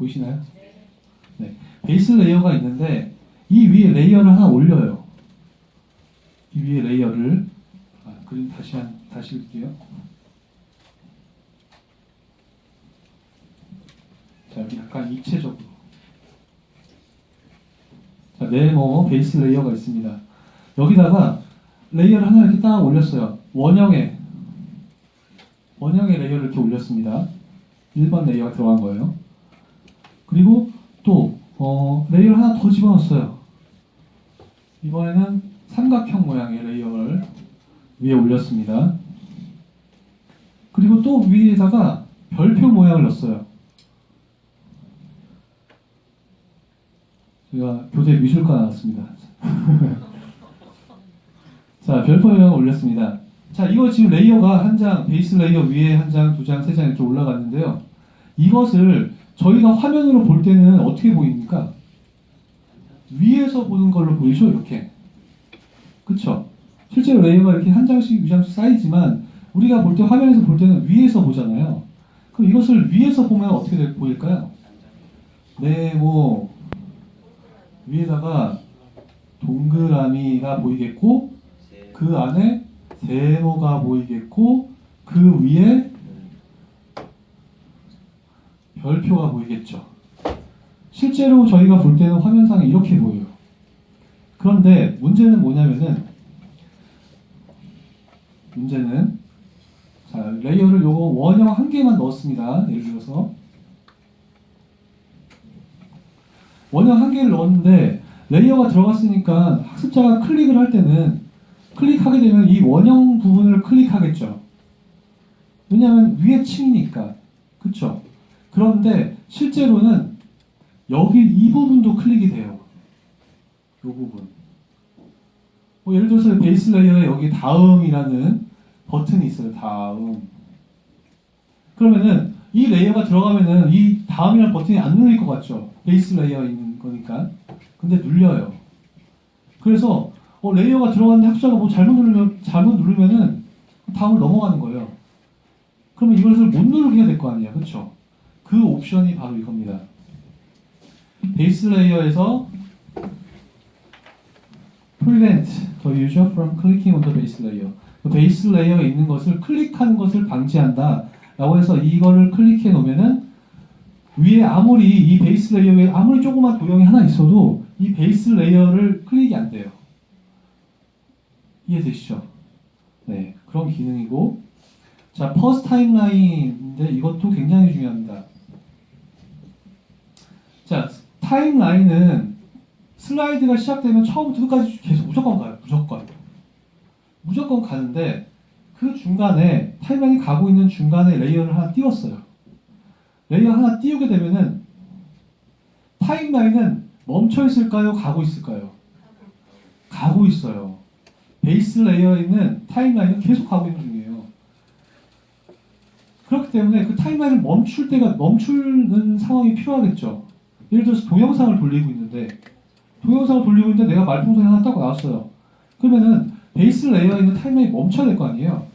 보이시나요? 네. 베이스 레이어가 있는데 이 위에 레이어를 하나 올려요. 이 위에 레이어를 아, 그림 다시 한 다시 읽게요. 자 여기 약간 입체적으로 자 네모 베이스 레이어가 있습니다. 여기다가 레이어를 하나 이렇게 딱 올렸어요. 원형의 원형의 레이어를 이렇게 올렸습니다. 1번 레이어가 들어간 거예요. 그리고 또 어, 레이어를 하나 더 집어넣었어요. 이번에는 삼각형 모양의 레이어를 위에 올렸습니다. 그리고 또 위에다가 별표 모양을 넣었어요. 제가 교대 미술과 나왔습니다. 자, 별표 모양을 올렸습니다. 자, 이거 지금 레이어가 한 장, 베이스 레이어 위에 한 장, 두 장, 세 장 이렇게 올라갔는데요. 이것을 저희가 화면으로 볼 때는 어떻게 보입니까? 위에서 보는 걸로 보이죠? 이렇게. 그쵸? 실제로 레이어가 이렇게 한 장씩, 두 장씩 쌓이지만 우리가 볼 때 화면에서 볼 때는 위에서 보잖아요. 그럼 이것을 위에서 보면 어떻게 될- 보일까요? 네, 뭐 위에다가 동그라미가 보이겠고 그 안에 세모가 보이겠고 그 위에 별표가 보이겠죠. 실제로 저희가 볼 때는 화면상에 이렇게 보여요. 그런데 문제는 뭐냐면은 문제는 자 레이어를 요거 원형 한 개만 넣었습니다. 예를 들어서 원형 한 개를 넣었는데 레이어가 들어갔으니까 학습자가 클릭을 할 때는 클릭하게 되면 이 원형 부분을 클릭하겠죠. 왜냐하면 위에 층이니까. 그쵸? 그런데 실제로는 여기 이 부분도 클릭이 돼요. 이 부분. 뭐 예를 들어서 베이스 레이어에 여기 다음이라는 버튼이 있어요. 다음. 그러면은 이 레이어가 들어가면은 이 다음이라는 버튼이 안 눌릴 것 같죠. 베이스 레이어에 있는 거니까. 근데 눌려요. 그래서 어, 레이어가 들어갔는데 학자가 뭐 잘못 누르면 잘못 누르면은 다음을 넘어가는 거예요. 그러면 이것을 못 누르게 해야 될 거 아니에요, 그렇죠? 그 옵션이 바로 이겁니다. 베이스 레이어에서 prevent the user from clicking on the base layer. 그 베이스 레이어에 있는 것을 클릭하는 것을 방지한다. 라고 해서 이거를 클릭해 놓으면은 위에 아무리 이 베이스 레이어에 아무리 조그만 도형이 하나 있어도 이 베이스 레이어를 클릭이 안 돼요. 이해되시죠? 네, 그런 기능이고 자, 퍼스트 타임라인인데 이것도 굉장히 중요합니다. 자, 타임라인은 슬라이드가 시작되면 처음부터 끝까지 계속 무조건 가요. 무조건. 무조건 가는데 그 중간에 타임라인이 가고 있는 중간에 레이어를 하나 띄웠어요. 레이어 하나 띄우게 되면은 타임라인은 멈춰 있을까요? 가고 있을까요? 가고 있어요. 베이스 레이어에 있는 타임라인은 계속 가고 있는 중이에요. 그렇기 때문에 그 타임라인을 멈출 때가 멈추는 상황이 필요하겠죠. 예를 들어서 동영상을 돌리고 있는데 동영상을 돌리고 있는데 내가 말풍선이 하나 딱 나왔어요. 그러면은 베이스 레이어에 있는 타임라인이 멈춰야 될 거 아니에요.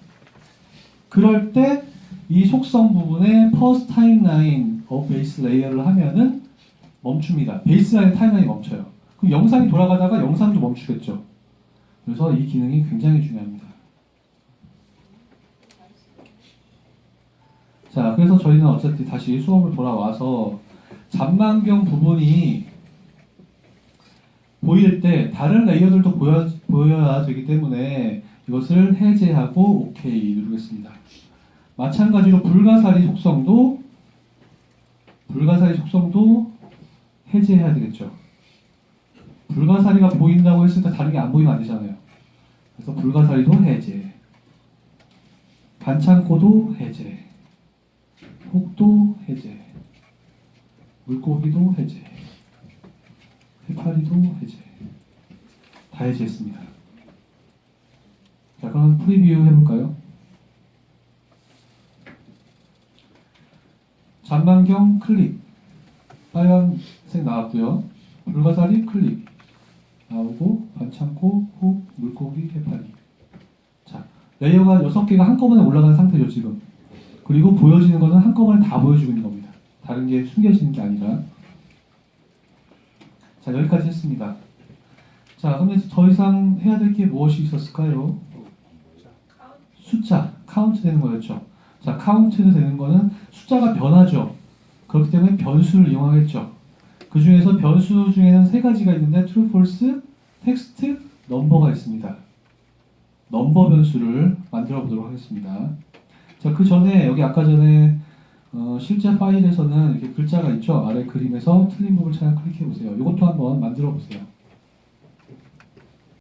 그럴 때 이 속성 부분에 first timeline of base layer를 하면은 멈춥니다. 베이스 라인 타임라인이 멈춰요. 그럼 영상이 돌아가다가 영상도 멈추겠죠. 그래서 이 기능이 굉장히 중요합니다. 자, 그래서 저희는 어차피 다시 수업을 돌아와서 잔망경 부분이 보일 때 다른 레이어들도 보여, 보여야 되기 때문에 이것을 해제하고 OK 누르겠습니다. 마찬가지로 불가사리 속성도 불가사리 속성도 해제해야 되겠죠. 불가사리가 보인다고 했을 때 다른 게 안 보이면 안 되잖아요. 그래서 불가사리도 해제. 반창고도 해제. 혹도 해제. 물고기도 해제. 해파리도 해제. 다 해제했습니다. 자, 그럼 프리뷰 해볼까요? 잔망경 클릭. 빨간색 나왔고요. 불가사리 클릭. 나오고 반창고, 훅, 물고기, 해파리. 자, 레이어가 6개가 한꺼번에 올라가는 상태죠, 지금. 그리고 보여지는 거는 한꺼번에 다 보여주고 있는 겁니다. 다른 게 숨겨지는 게 아니라. 자, 여기까지 했습니다. 자, 그러면 더 이상 해야 될 게 무엇이 있었을까요? 숫자, 카운트 되는 거였죠. 자, 카운트도 되는 거는 숫자가 변하죠. 그렇기 때문에 변수를 이용하겠죠. 그 중에서 변수 중에는 세 가지가 있는데 true, false, text, number가 있습니다. 넘버 변수를 만들어 보도록 하겠습니다. 자, 그 전에 여기 아까 전에 어, 실제 파일에서는 이렇게 글자가 있죠. 아래 그림에서 틀린 부분을 찾아 클릭해 보세요. 이것도 한번 만들어 보세요.